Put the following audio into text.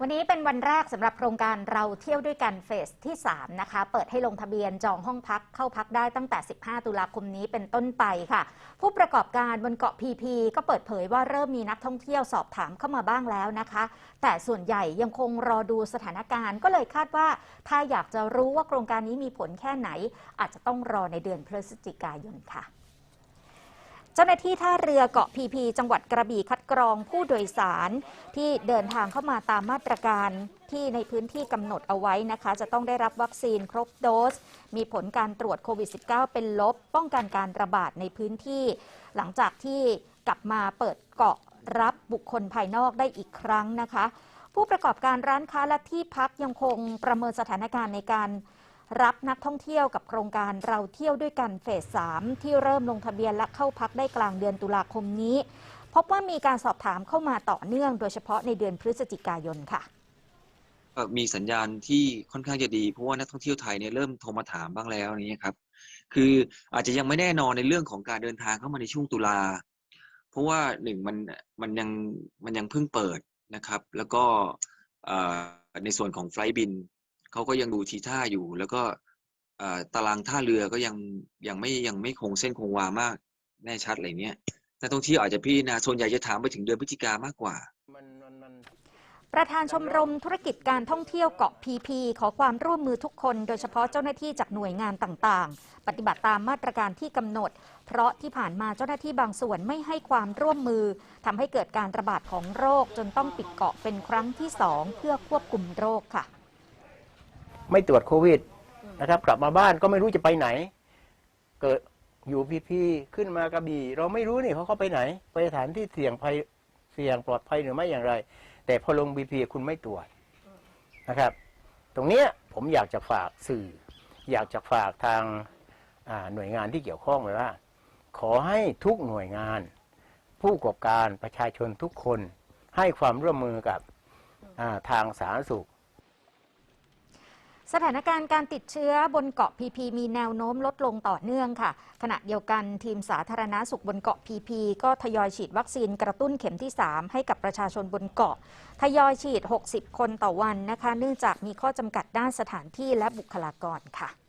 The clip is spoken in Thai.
วันนี้เป็นวันแรกสำหรับโครงการเราเที่ยวด้วยกันเฟสที่ 3 นะคะ เปิดให้ลงทะเบียนจองห้องพักเข้าพักได้ตั้งแต่ 15 ตุลาคมนี้เป็นต้นไปค่ะ ผู้ประกอบการบนเกาะพีพีก็เปิดเผยว่าเริ่มมีนักท่องเที่ยวสอบถามเข้ามาบ้างแล้วนะคะ แต่ส่วนใหญ่ยังคงรอดูสถานการณ์ ก็เลยคาดว่าถ้าอยากจะรู้ว่าโครงการนี้มีผลแค่ไหน อาจจะต้องรอในเดือนพฤศจิกายนค่ะ เจ้าหน้าที่ท่าเรือเกาะพีพีจังหวัดกระบี่คัดกรองผู้โดยสารที่เดินทางเข้ามาตามมาตรการที่ในพื้นที่กำหนดเอาไว้นะคะ จะต้องได้รับวัคซีนครบโดส มีผลการตรวจโควิด -19 เป็นลบ ป้องกันการระบาดในพื้นที่ หลังจากที่กลับมาเปิดเกาะรับบุคคลภายนอกได้อีกครั้งนะคะ ผู้ประกอบการร้านค้าและที่พักยังคงประเมินสถานการณ์ในการ รับนักท่องเที่ยวกับโครงการเราเที่ยวด้วยกันเฟส 3 ที่เริ่มลงทะเบียนและเข้าพักได้กลางเดือนตุลาคมนี้ พบว่ามีการสอบถามเข้ามาต่อเนื่อง โดยเฉพาะในเดือนพฤศจิกายนค่ะมีสัญญาณที่ค่อนข้างจะดีเพราะว่านักท่องเที่ยวไทยเนี่ยเริ่มโทรมาถามบ้างแล้วนี่ครับ คืออาจจะยังไม่แน่นอนในเรื่องของการเดินทางเข้ามาในช่วงตุลาเพราะว่าหนึ่งมันมันยังมันยังเพิ่งเปิดนะครับ แล้วก็ในส่วนของไฟล์บิน เขาก็ยังดูทีท่าอยู่ แล้วก็เอ่อตารางท่าเรือก็ยังยังไม่ยังไม่คงเส้นคงวามากแน่ชัดอะไรเนี้ยนักท่องเที่ยวอาจจะพี่นะส่วนใหญ่จะถามไปถึงเดือนพฤศจิกามากกว่ามันมันมันประธานชมรมธุรกิจการท่องเที่ยวเกาะพีพีขอความร่วมมือทุกคน โดยเฉพาะเจ้าหน้าที่จากหน่วยงานต่างๆ ปฏิบัติตามมาตรการที่กำหนด เพราะที่ผ่านมาเจ้าหน้าที่บางส่วนไม่ให้ความร่วมมือทำให้เกิดการระบาดของโรคจนต้องปิดเกาะเป็นครั้งที่สองเพื่อควบคุมโรคค่ะ ไม่ตรวจโควิดนะครับ กลับมาบ้านก็ไม่รู้จะไปไหน เกิดอยู่พีพีขึ้นมากระบี่ เราไม่รู้นี่เขาเขาไปไหน ไปสถานที่เสี่ยงภัยเสี่ยงปลอดภัยหรือไม่อย่างไร แต่พอลงบีพีคุณไม่ตรวจนะครับ ตรงเนี้ยผมอยากจะฝากสื่อ อยากจะฝากทางอ่าหน่วยงานที่เกี่ยวข้องไว้ว่า ขอให้ทุกหน่วยงาน ผู้ประกอบการประชาชนทุกคนให้ความร่วมมือกับอ่าทางสาธารณสุข สถานการณ์การติดเชื้อบนเกาะพีพีมีแนวโน้มลดลงต่อเนื่องค่ะ ขณะเดียวกันทีมสาธารณาสุขบนเกาะพีพีก็ทยอยฉีดวัคซีนกระตุ้นเข็มที่ 3 ให้กับประชาชนบนเกาะ ทยอยฉีด 60 คนต่อวันนะคะ เนื่องจากมีข้อจำกัดด้านสถานที่และบุคลากรค่ะ